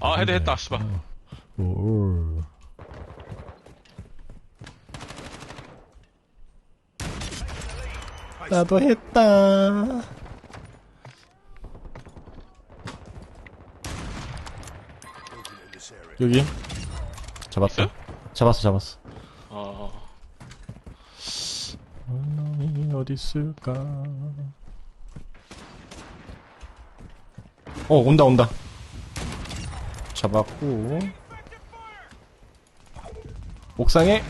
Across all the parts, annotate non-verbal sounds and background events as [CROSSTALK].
아 헤드 했다 씨발 올. 나도 했다. 여기 잡았다. 있어요? 잡았어, 잡았어. 어 놈이 어디 있을까? 어, 온다, 온다. 잡았고. 옥상에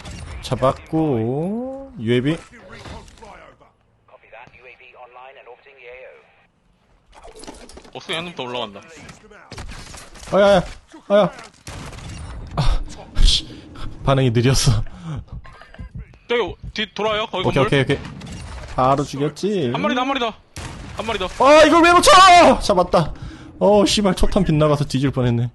잡았고. UAV. 옥상에 한 놈 더 올라간다 아야야, 아야. 아, 씨. 반응이 느렸어. 저기 뒤 돌아요 거기 오케이, 건물 오케이, 오케이. 바로 죽였지. 한 마리 더 한 마리 더한 마리 더 아, 이걸 왜 놓쳐! 잡았다. 어, 씨발, 초탄 빗나가서 뒤질 뻔했네.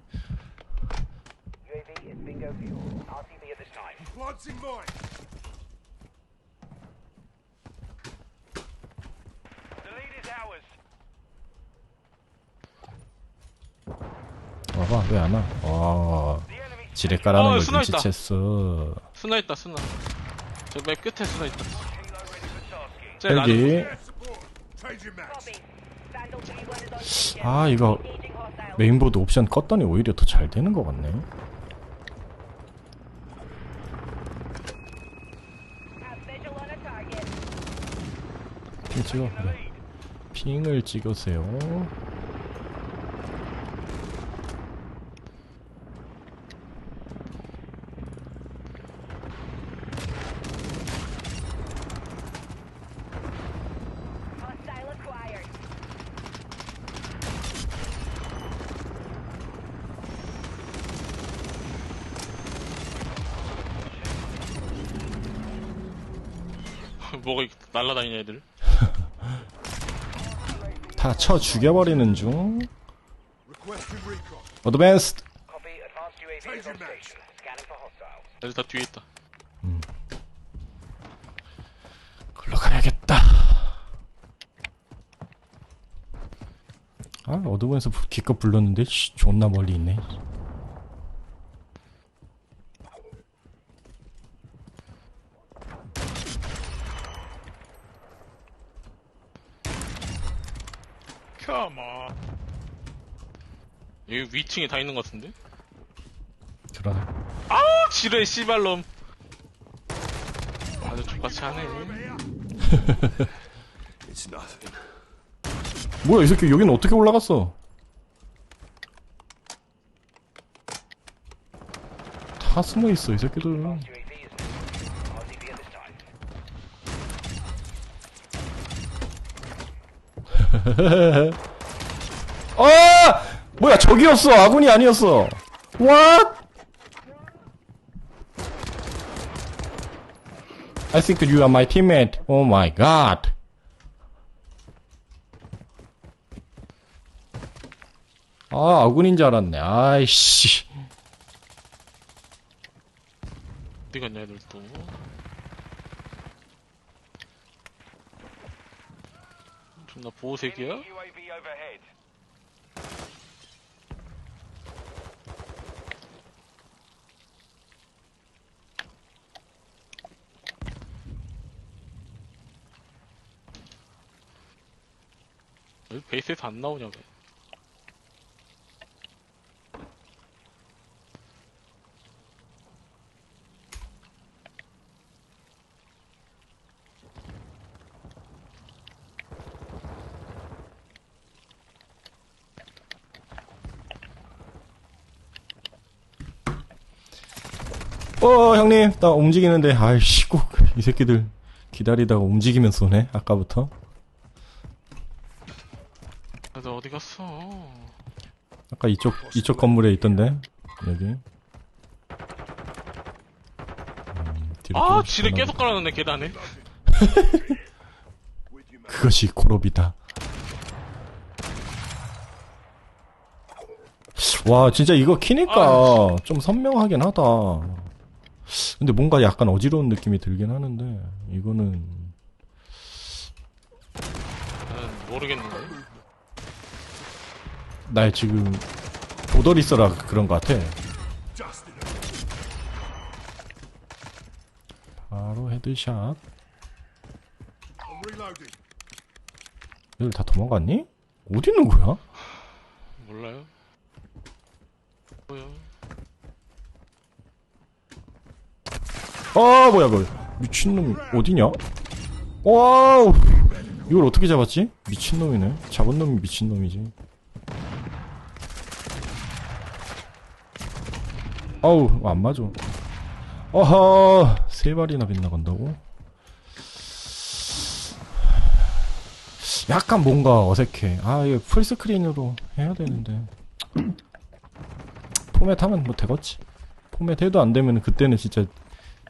와봐, 왜안 와? 와, 지뢰 어, 걸 스나 있다. 눈치챘어. 스나 있다 스나 저 맨 끝에 스나 있다. Changing max. 아, 이거 메인보드 옵션 껐더니 오히려 더 잘 되는 것 같네. 핑 찍어, 그래. 핑을 찍으세요. 뭐가 날라다니냐 애들 다 쳐 죽여버리는 중. 어드밴스드. 애들 다 뒤에 있다 글로 가야겠다. 아, 어드밴스 기껏 불렀는데, 씨, 존나 멀리 있네. 여기 위층에 다 있는 것 같은데? 그러네. 아 지뢰 씨발놈 아주 족같이 하네. [LAUGHS] 뭐야, 이 새끼 여기는 어떻게 올라갔어? 다 숨어 있어, 이 새끼들. [LAUGHS] 아! 뭐야, 저기였어. 아군이 아니었어. What? I think you are my teammate. Oh my god. 아, 아군인 줄 알았네. 아이씨. 어디 갔냐 애들 또 존나 보호색이야? 왜 베이스에서 안 나오냐 왜 어, 형님. 나 움직이는데, 아이씨, 꼭, 이 새끼들 기다리다가 움직이면 쏘네. 아까부터. 애들 어디 갔어 아까 이쪽, 이쪽 건물에 있던데. 여기. 음, 뒤로 아또 전화- 계속 깔아놨네 계단에. [LAUGHS] 그것이 고럽이다. 와, 진짜 이거 키니까 좀 선명하긴 하다. 근데 뭔가 약간 어지러운 느낌이 들긴 하는데, 이거는, 모르겠는데 날 지금 보더리 써라 그런 것 같아. 바로 헤드샷. 얘들 다 도망갔니? 어디 있는 거야? 몰라요? 뭐야? 아 뭐야 뭐야 미친놈 어디냐? 와우 이걸 어떻게 잡았지? 미친놈이네 잡은 놈이 미친놈이지 아우 안 맞아. 어허 세 발이나 빗나간다고? 약간 뭔가 어색해. 아 이거 풀스크린으로 해야 되는데. [CLEARS THROAT] 포맷 하면 뭐 되겠지. 포맷 해도 안 되면 그때는 진짜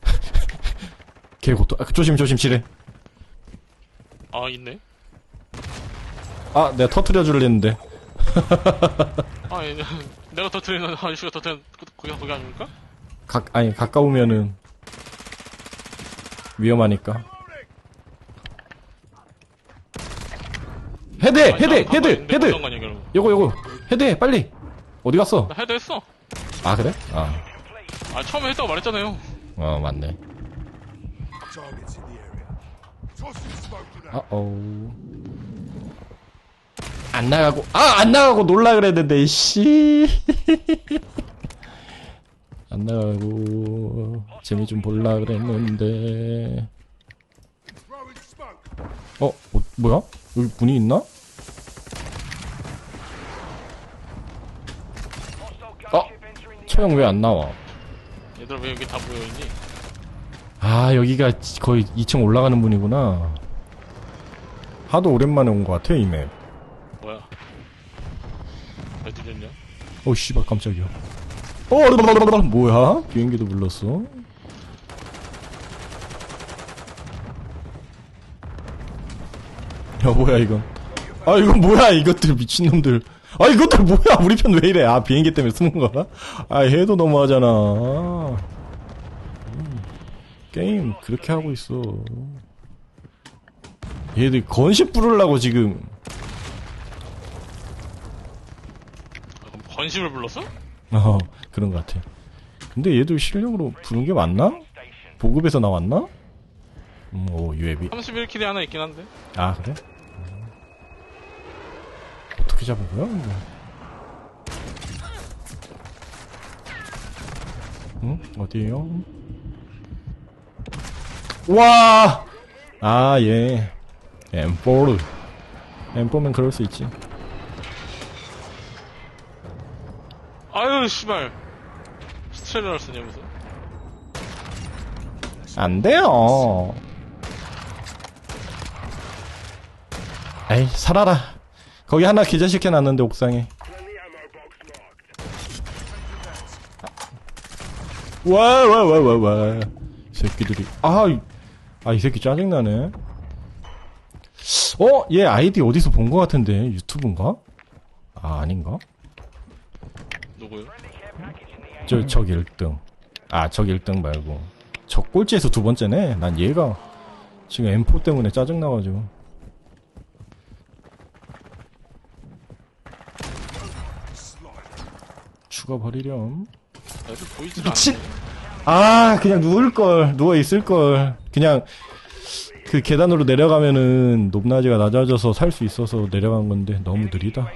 [LAUGHS] 개고통 아, 조심 조심 지뢰. 아 있네? 아 내가 터트려 줄려 했는데. 아 예, 내가 터트리는 아저씨가 터트리는 그- 거기가 거기 아닙니까? 가, 아니 가까우면은 위험하니까 헤드 아니, 헤드 나 헤드 가까이 헤드. 요거 요거 헤드 빨리 어디 갔어 나 헤드 했어. 아 그래 아 아 처음에 했다고 말했잖아요. 어, 맞네 Targets in the area. Tossing smoke grenade. 아 어우 안 나가고 아 안 나가고 놀라 그랬는데 씨. [LAUGHS] 안 나가고 재미 좀 볼라 그랬는데. 어, 어 뭐야 여기 문이 있나? 어 처형 왜 안 나와? 얘들아 왜 여기 다 모여있니? 아 여기가 지- 거의 2층 올라가는 문이구나. 하도 오랜만에 온 것 같아 이 맵. 왜 들렸냐? 어 씨발 깜짝이야. 어 르르르르르. 뭐야? 비행기도 불렀어. 야 뭐야 이건? 아 이건 뭐야 이것들 미친놈들. 아 이것들 뭐야 우리 편 왜 이래? 아 비행기 때문에 숨은 거야? 아 해도 너무하잖아. 음, 게임 그렇게 하고 있어. 얘들 건식 부르려고 지금 건심을 불렀어? 어, 그런 것 같아. 근데 얘도 실력으로 부른 게 맞나? 보급에서 나왔나? 음, 오, UAB. 31킬이 하나 있긴 한데. 아, 그래? 음. 어떻게 잡은 거야, 근데? 응? 어디에요? 와! 아, 예. M4를. M4면 그럴 수 있지. 아유 씨발. 스트레이너를 쓰냐 무슨? 안 돼요. 에이, 살아라. 거기 하나 기절시켜놨는데, 옥상에. 와, 와, 와, 와, 와. 이 새끼들이. 아, 이- 아, 이 새끼 짜증나네. 어? 얘 아이디 어디서 본 것 같은데? 유튜브인가? 아, 아닌가? 누구요? 저, 저기 1등. 아, 저기 1등 말고. 저 꼴찌에서 두 번째네? 난 얘가 지금 M4 때문에 짜증나가지고. 죽어버리렴. 미친-. 아, 그냥 누울걸. 누워있을걸. 그냥 그 계단으로 내려가면은 높낮이가 낮아져서 살 수 있어서 내려간 건데 너무 느리다.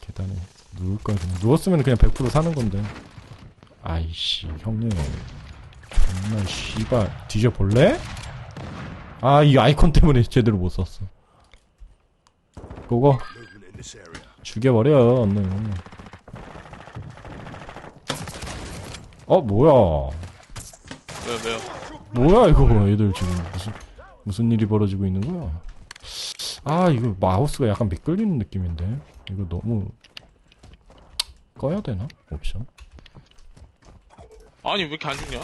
계단에 누울걸. 그냥. 누웠으면 그냥 100% 사는 건데. 아이씨, 형님. 정말 씨발 뒤져볼래? 아, 이 아이콘 때문에 [LAUGHS] 제대로 못 썼어. 그거. 죽여버려, 얼른. 어, 뭐야. 왜 왜요? 뭐야 이거 애들 지금 무슨 무슨 일이 벌어지고 있는 거야? 아 이거 마우스가 약간 미끌리는 느낌인데 이거 너무 꺼야 되나 옵션? 아니 왜 이렇게 안 죽냐?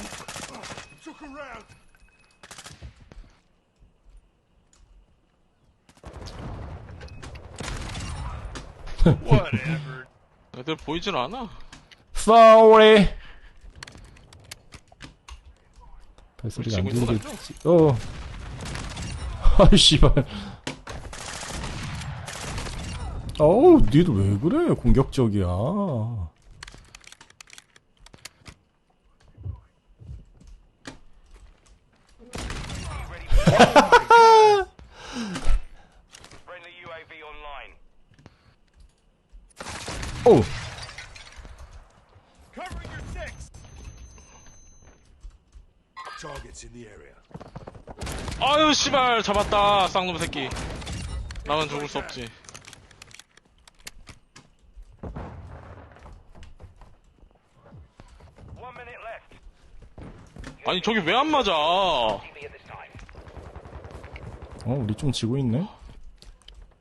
애들 보이질 않아. Sorry. 발소리가 안 우리 지금 들리겠지? 어. [LAUGHS] 아 씨발. 어우, 니들 왜 그래? 공격적이야. 아유 씨발 잡았다 쌍놈 새끼 나만 죽을 수 없지 아니 저기 왜 안 맞아. 어, 우리 좀 지고 있네.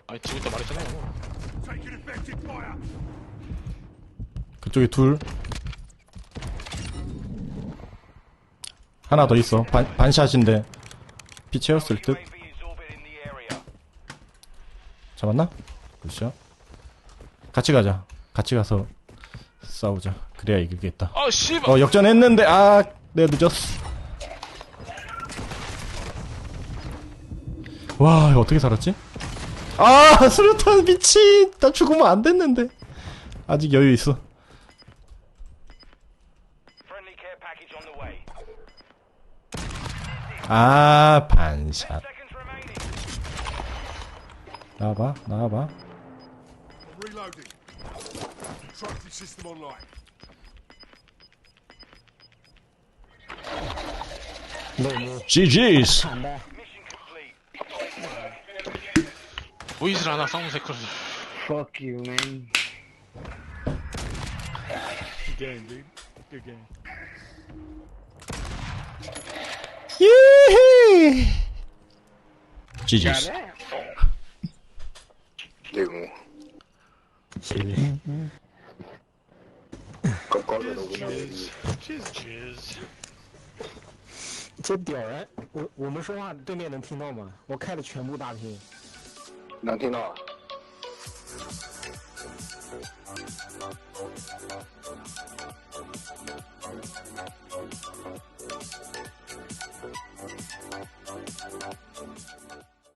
아니 지금 있다 말했잖아요. 그쪽에 둘. 하나 더 있어. 반, 반샷인데. 피 채웠을 듯. 잡았나? 그렇죠. 같이 가자. 같이 가서 싸우자. 그래야 이기겠다. 아 씨발 어, 역전했는데, 아, 내가 늦었어. 와, 이거 어떻게 살았지? 아, [LAUGHS] 수류탄 미친! 나 죽으면 안 됐는데. 아직 여유 있어. 아, 반샷. 나와봐, 나와봐. I'm reloading. Trophy system online. GG's! Mission complete. 보이질 않아 쌍놈 새끼 Fuck you, man. 예헤! GG's. 这屌人！我我们说话对面能听到吗？我开的全部大厅。能听到